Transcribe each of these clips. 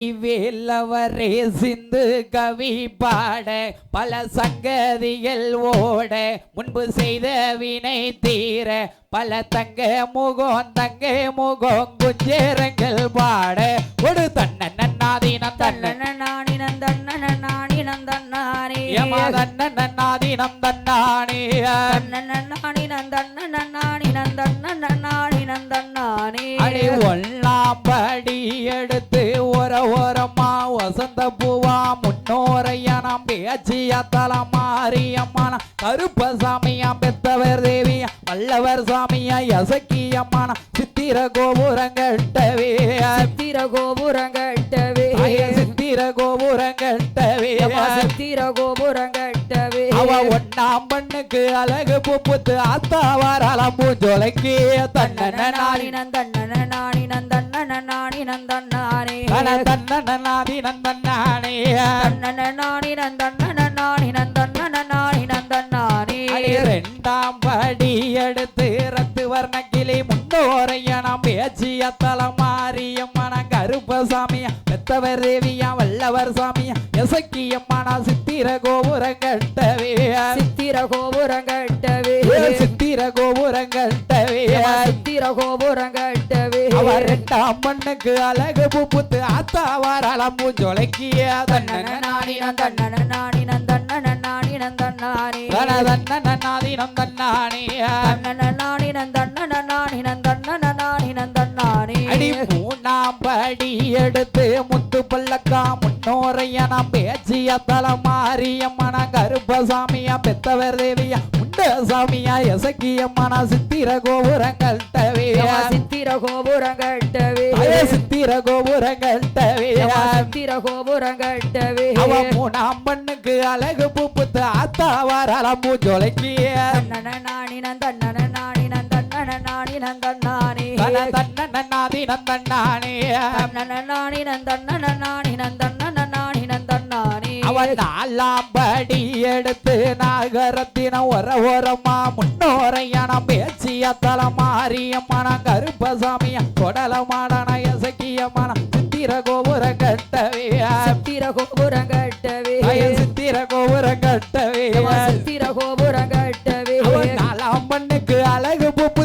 வேலவரே சிந்து கவி பாட பல சங்கதிகள் ஓட முன்பு செய்த வினை தீர பல தங்க முகம் தங்க முகம் குஞ்சேரங்கள் பாட. ஒரு தன்ன நன்னாதீனம் தன்ன யமா தன்ன நன்னாதீனம் தன்னானே ஓரமா வசந்த பூவா முன்னோரையனம் பேச்சியா தலமாரியம்மான கருப்பசாமியா பெத்தவர் தேவியா வல்லவர் சாமியா யசக்கியம்மான சித்திர கோபுரங்கட்டவே கோபுரங்கட்டவே தாயே சித்திர கோபுரங்கட்டவே சித்திர கோபுரங்கட்டவே அவ ஒன்னாம் பண்ணுக்கு அழகு புப்புத்து ஆத்தாவாரால பூஞ்சொலைக்கு தன்ன நாடி நாணினந்தண்ணன நாணினந்தண்ணன நாணினந்தண்ணானே தன தன்ன நாதி நந்தன்னானே நாணினந்தண்ணன நாணினந்தண்ணன நாணினந்தண்ணானே அடி ரெண்டாம் படி எடுத்து ரத்து வர்ண கிளி முன்னோரையனம் பேச்சிய தலமாரியம்மன கருப்பசாமியா பெத்தவர் தேவியா வல்லவர் சாமியா எசக்கியம்மன சித்திர கோபுரம் கட்டவே சித்திர கோபுரங்கட்டவே சித்திர கோபுரம் கட்டவே சித்திர கோபுரங்கட்டவே அவர் ரெண்டாம் மண்ணுக்கு அழகு புப்புத்து ஆத்தாவாராலம் பூஞ்சொலைக்கிய தண்ணன தன்ன நாணினந்தண்ணன நாணினந்தண்ணன நாணினந்தண்ணானே தன தன்ன நாதினம் தன்னானே தண்ணன நாணினந்தண்ணன படி எடுத்து முத்து பல்லக்கா முன்னோரைய நாம் பேச்சிய தலமாரியம்மன கருப்பசாமியா பெத்தவர் தேவியா சாமியா எசக்கியம்மன சித்திர கோபுரங்கள் தவியா சித்திர கோபுரங்கட்டவே சித்திர கோபுரங்கள் தவியா சித்திர கோபுரங்கட்டவே அவ மூணாம் பண்ணுக்கு அழகு புப்புத்து ஆத்தாவாராலம் பூஜொலைக்கிய தண்ணன நாணினந்தண்ணன நாணினந்தண்ணன நாணினந்தண்ணானே தன தன்ன நாதி நந்தன்னானே தண்ணன நாணினந்தண்ணன நாணினந்தண்ணன நாணினந்தண்ணானே அவன் நாலாம் படி எடுத்து நாகரத்தின ஒர ஓரமா முன்னோரையான பேச்சிய தலமாரியம்மன கருப்பசாமிய கொடலமாடன எசக்கியம்மன சித்திர கோபுர கட்டவே சித்திர கோபுரங்கட்டவே சித்திர கோபுர கட்டவே சித்திர கோபுரங்கட்டவே அவன் நாலாம் பண்ணுக்கு அழகு புப்பு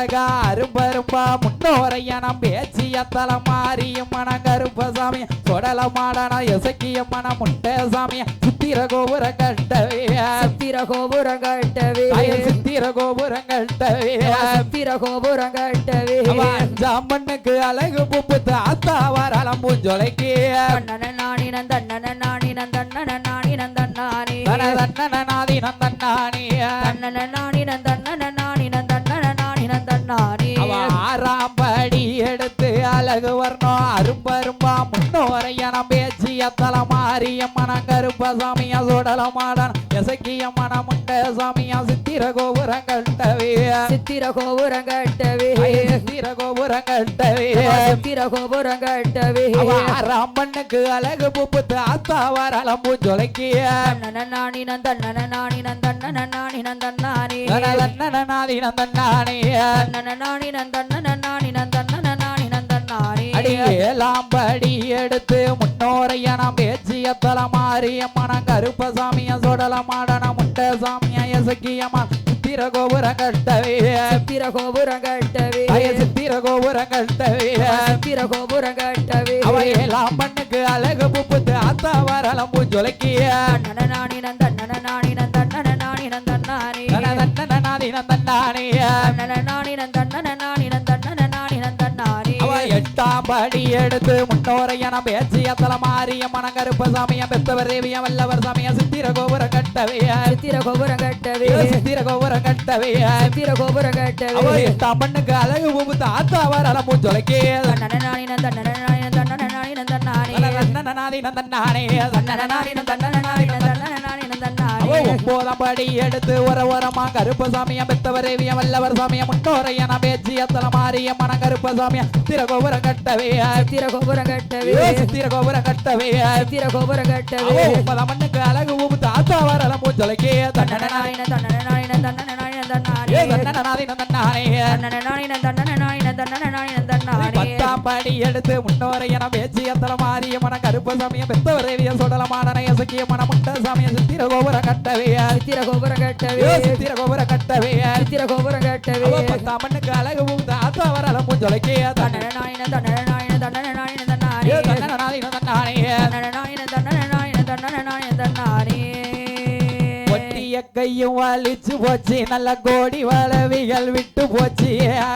அழகழகா அரும்பரும்பா முன்னோரையனம் பேச்சிய தலமாரியும் மன கருப்பசாமி சொடல மாடன எசக்கிய மன முட்டை சாமிய சித்திர கோபுர கட்டவே. சித்திர கோபுரங்கட்டவே சித்திர கோபுரம் கட்டவே. சித்திர கோபுரங்கட்டவே அவ அஞ்சாம் மண்ணுக்கு அழகு புப்பு தாத்தா வரலம் பூஞ்சொலைக்கு. தண்ணன நாணினந்தண்ணன நாணினந்தண்ணன நாணினந்தண்ணானே தன தன்ன நாதி நந்தன்னானே தண்ணன நாணினந்தண்ணன நாணினந்தண்ணன அழகு வரணும் அரும்பரும்பா முன்னோரையன பேச்சிய தலமாரியம்மன கருப்பசாமிய சுடலமாடன் எசக்கியம்மன முண்ட சாமியா சித்திர கோபுரம் கட்டவே சித்திர கோபுரங்கட்டவே சித்திர கோபுரம் கட்டவே சித்திர ஆறாம் பண்ணுக்கு அழகு புப்புத்து ஆத்தா வரலம் பூஞ்சொலைக்கிய தண்ணன நாணினந்தண்ணன நாணினந்தண்ணன நாணினந்தண்ணானே தன நாதி நந்தன்னானே. தண்ணன நாணினந்தண்ணன நாணினந்தண்ணன எடுத்து முன்னோரையன பேச்சிய தலமாரியம்மன கருப்பசாமிய சொடலமாடன முட்டை சாமிய எசக்கியம்மா சித்திர கோபுரம் கட்டவே. சித்திர கோபுரங்கட்டவே அய சித்திர கோபுரம் கட்டவே. சித்திர கோபுரங்கட்டவே அவ ஏழாம் பண்ணுக்கு அழகு புப்புத்து ஆத்தா வரலம் பூஞ்சொலைக்கிய தண்ணன நாணினந்தண்ணன நாணினந்தண்ணன நாணினந்தண்ணானே தன நாதி நந்தன்னானே தண்ணன நாணினந்தண்ணன நாணினந்தண்ணன நாணினந்தண்ணானே அவ எட்டாம் படி எடுத்து முன்னோரையன பேச்சிய தலமாரியம்மன கருப்பசாமிய பெத்தவர் தேவிய வல்லவர் சாமிய சித்திர கோபுரம் கட்டவே. சித்திர கோபுரங்கட்டவே சித்திர கோபுரம் கட்டவே. சித்திர கோபுரங்கட்டவே அவ எட்டாம் பண்ணுக்கு அழகு புப்புத்து ஆத்தா வரலம் பூஞ்சொலைக்கிய தண்ணன நாணினந்தண்ணன நாணினந்தண்ணன நாணினந்தண்ணானே நாதி நந்தன்னானே தண்ணன நாணினந்தண்ணன நாணினந்தண்ணன நாணினந்தண்ணானே அவ ஒன்பதாம் படி எடுத்து ஒரு வரமா கருப்பு சாமியம் பெத்தவரேவியம் வல்லவர் சாமியம் முன்னோரையன பேச்சியத்தல மாரியம்மன கருப்ப சாமியம் சித்திர கோபுரம் கட்டவே. சித்திர கோபுரம் கட்டவே. சித்திர கோபுரம் கட்டவே. சித்திர கோபுரம் கட்டவே ஒன்பதாம் மண்ணுக்கு அழகு ஊப்பு தாத்தா வரல மூச்சலைக்கே தன்னனாயின தன்னனாயின தன்னனாயின தன்னானே தன்னனாதின தன்னானே தன்னனாயின தன்னனாயின தன்னனாயின தன்னானே பத்தாம் படி எடுத்து முன்னோரையன பேச்சியத்தல மாரியம்மன கருப்ப சாமியம் பெத்தவரேவியம் சுடலமான இசக்கியம்மன முண்ட சாமியம் சித்திர கோபுரம் கட்டவே. சித்திர கோபுரம் கட்டவே. சித்திர கோபுரம் கட்டவே. சித்திர கோபுரம் கட்டவே. அவ பத்தாம் மண்ணுக்கு அழகு ஊப்பு தாத்தா வரல மூச்சலைக்கே தன்னனாயின தன்னனாயின தன்னனாயின கையும் வலிச்சு போச்சு. நல்ல கோடி வளவிகள் விட்டு போச்சு.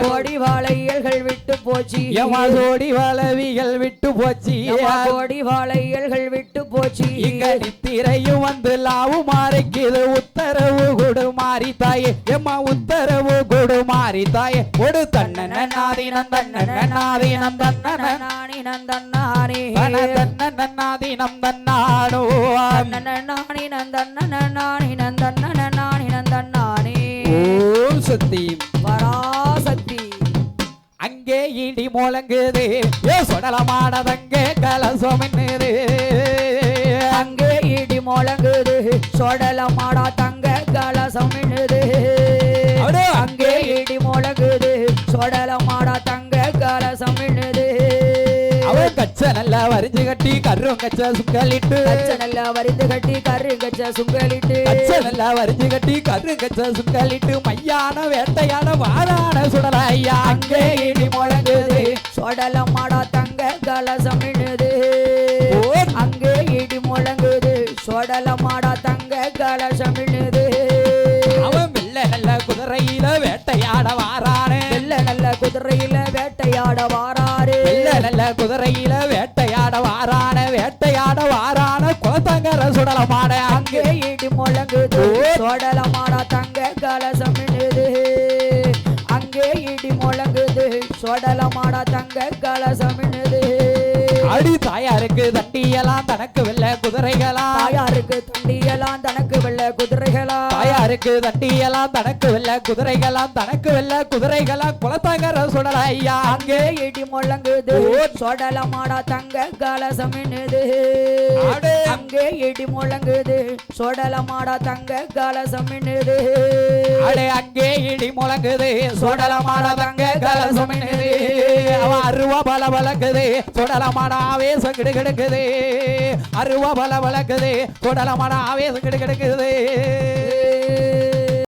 கோடி வாழையல்கள் விட்டு போச்சு. ஏமா கோடி வளவிகள் விட்டு போச்சு. கோடி வாழையல்கள் விட்டு போச்சு. இங்க நித்திரையும் வந்து லாவு மாறிக்குது. உத்தரவு கொடு மாறி தாயே. எம்மா உத்தரவு கொடு மாறி தாயே. கொடு தன்னன நாதினம் தன்னன நாதினம் தன்னன நானி நந்தன்னானே தன்ன நாதினம் தன்னானோ நானி நந்தன்ன நானி நந்தன்ன நானி நந்தன்னானே. ஓம் சக்தி. பராசக்தி அங்கே இடி முழங்குது ஏ சொடலமானதங்கே கலசம் என்னது அங்கே இடி முழங்குது சொடலமாடா தங்க கலசம் மின்னுது. அடே, அங்கே இடி முழங்குது சொடலமாடா நல்லா வரிஞ்சு கட்டி கரும் கச்ச சுக்கலிட்டு. கச்ச நல்லா வரிந்து கட்டி கரு கச்ச சுங்கலிட்டு கச்ச நல்லா வரிஞ்சு கட்டி கரும் கச்ச சுக்கலிட்டு. மையான வேட்டையான வாரான சுடலாயா அங்கே இடி முழங்குது. சொடலமாடா தங்க கலசம் ஓ. அங்கே இடி முழங்குது. சொடலமாடா தங்க கலசம் மின்னுது அவன் மெல்ல நல்ல குதிரையில வேட்டையாட வாரானே. வெள்ள நல்ல குதிரையில வேட்டையாட வாராரு. மெல்ல நல்ல குதிரையில குலத்தங்கர சுடலமாட அங்கே அங்கே இடி முழங்குது. ஓ. சொடலமாடா தங்க கலசம் அங்கே இடி முழங்குது. சொடலமாடா தங்க கலசம் அடி தாயாருக்கு தண்டியெல்லாம் தனக்கு வெள்ள குதிரைகளா? தாயாருக்கு தண்டியெல்லாம் தனக்கு வெள்ள குதிரைகளா? தாயாருக்கு தண்டியெல்லாம் தனக்கு வெள்ள குதிரைகளாம் தனக்கு வெள்ள குதிரைகளா குலத்தங்கர சுடல ஐயா அங்கே இடி முழங்குது ஓ. சொடலமாடா தங்க கலசம். அங்கே இடி முழங்குது சொடலமாடா தங்க கலசம் அடே அங்கே இடி முழங்குது சுடலமான தங்க கலசமினுது அவன் அருவா பல வளக்குது சுடலமான ஆவேசம் கிடு கிடக்குது அருவா பல வளக்குது சுடலமான ஆவேசம் கிடு கிடக்குது